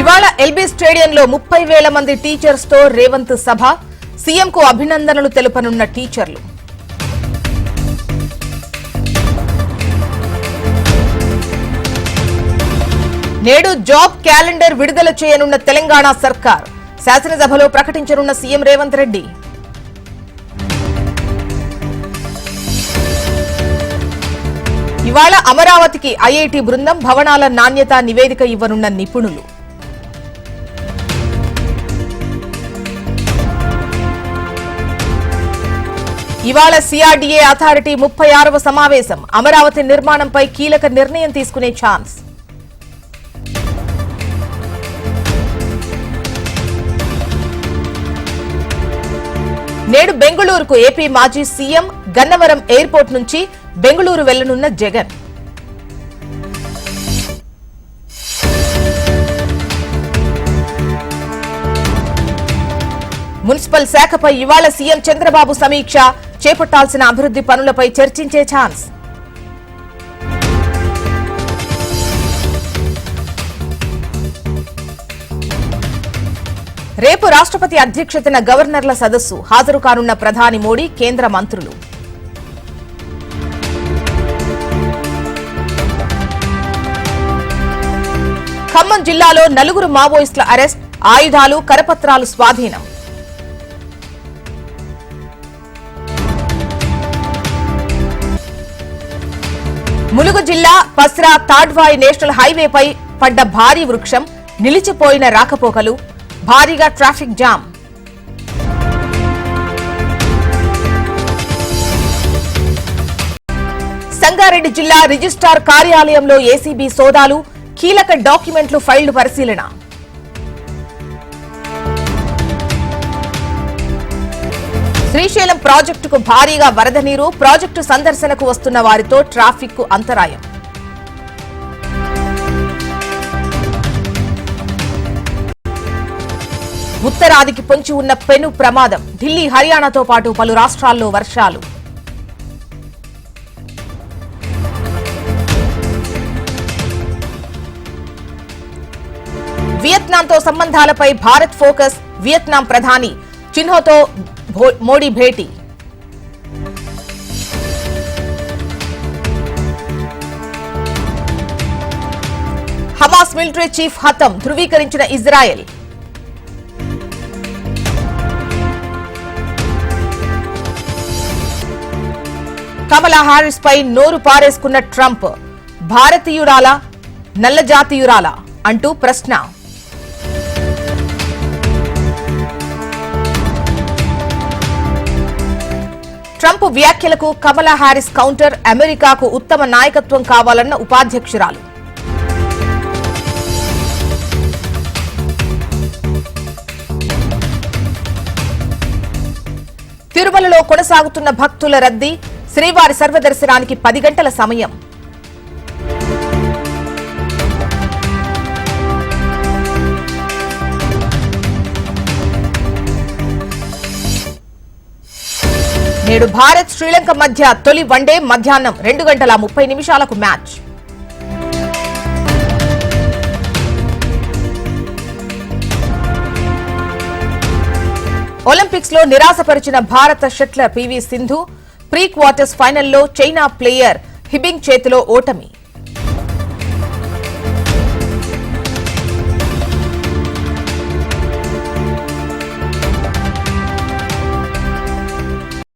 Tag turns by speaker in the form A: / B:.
A: ఇవాళ ఎల్బీ స్టేడియంలో ముప్పై వేల మంది టీచర్స్తో రేవంత్ సభ. సీఎంకు అభినందనలు తెలుపనున్న టీచర్లు. నేడు జాబ్ క్యాలెండర్ విడుదల చేయనున్న తెలంగాణ సర్కార్. శాసనసభలో ప్రకటించనున్న సీఎం రేవంత్ రెడ్డి. ఇవాళ అమరావతికి ఐఐటి బృందం భవనాల నాణ్యత నివేదిక ఇవ్వనున్న నిపుణులు. ఇవాళ సిఆర్డీఏ అథారిటీ ముప్పై ఆరవ సమావేశం. అమరావతి నిర్మాణంపై కీలక నిర్ణయం తీసుకునే ఛాన్స్. నేడు బెంగళూరుకు ఏపీ మాజీ సీఎం గన్నవరం ఎయిర్పోర్ట్ నుంచి బెంగళూరు వెళ్ళనున్న జగన్. మున్సిపల్ శాఖపై ఇవాళ సీఎం చంద్రబాబు సమీక్ష. చేపట్టాల్సిన అభివృద్ధి పనులపై చర్చించే ఛాన్స్. రేపు రాష్ట్రపతి అధ్యక్షతన గవర్నర్ల సదస్సు. హాజరు కానున్న ప్రధాని మోడీ కేంద్ర మంత్రులు. ఖమ్మం జిల్లాలో నలుగురు మావోయిస్టుల అరెస్ట్ ఆయుధాలు కరపత్రాలు స్వాధీనం. ములుగు జిల్లా పస్రా తాడ్వాయి నేషనల్ హైవేపై పడ్డ భారీ వృక్షం నిలిచిపోయిన రాకపోకలు భారీగా ట్రాఫిక్ జామ్. సంగారెడ్డి జిల్లా రిజిస్ట్రార్ కార్యాలయంలో ఏసీబీ సోదాలు కీలక డాక్యుమెంట్లు ఫైళ్ళు పరిశీలన. శ్రీశైలం ప్రాజెక్టుకు భారీగా వరద నీరు ప్రాజెక్టు సందర్శనకు వస్తున్న వారితో ట్రాఫిక్కు అంతరాయం. ఉత్తరాదికి పొంచి ఉన్న పెను ప్రమాదం. ఢిల్లీ హర్యానాతో పాటు పలు రాష్ట్రాల్లో వర్షాలు. వియత్నాంతో సంబంధాలపై భారత్ ఫోకస్. వియత్నాం ప్రధాని. చిన్హోతో మోడీ భేటీ. హమాస్ మిలిటరీ చీఫ్ హతం ధృవీకరించిన ఇజ్రాయెల్. కమలా హారిస్ పై నోరు పారేసుకున్న ట్రంప్ భారతీయురాలా నల్లజాతీయురాలా అంటూ ప్రశ్న. ట్రంప్ వ్యాఖ్యలకు కమలా హారిస్ కౌంటర్ అమెరికాకు ఉత్తమ నాయకత్వం కావాలన్న ఉపాధ్యక్షురాలు. తిరుమలలో కొనసాగుతున్న భక్తుల రద్దీ శ్రీవారి సర్వదర్శనానికి పది గంటల సమయం. నేడు భారత్ శ్రీలంక మధ్య తొలి వన్డే మధ్యాహ్నం రెండు గంటల ముప్పై నిమిషాలకు మ్యాచ్. ఒలింపిక్స్లో నిరాశపరిచిన భారత shuttler PV Sindhu pre quarters ఫైనల్లో చైనా ప్లేయర్ హిబింగ్ చేతిలో ఓటమి.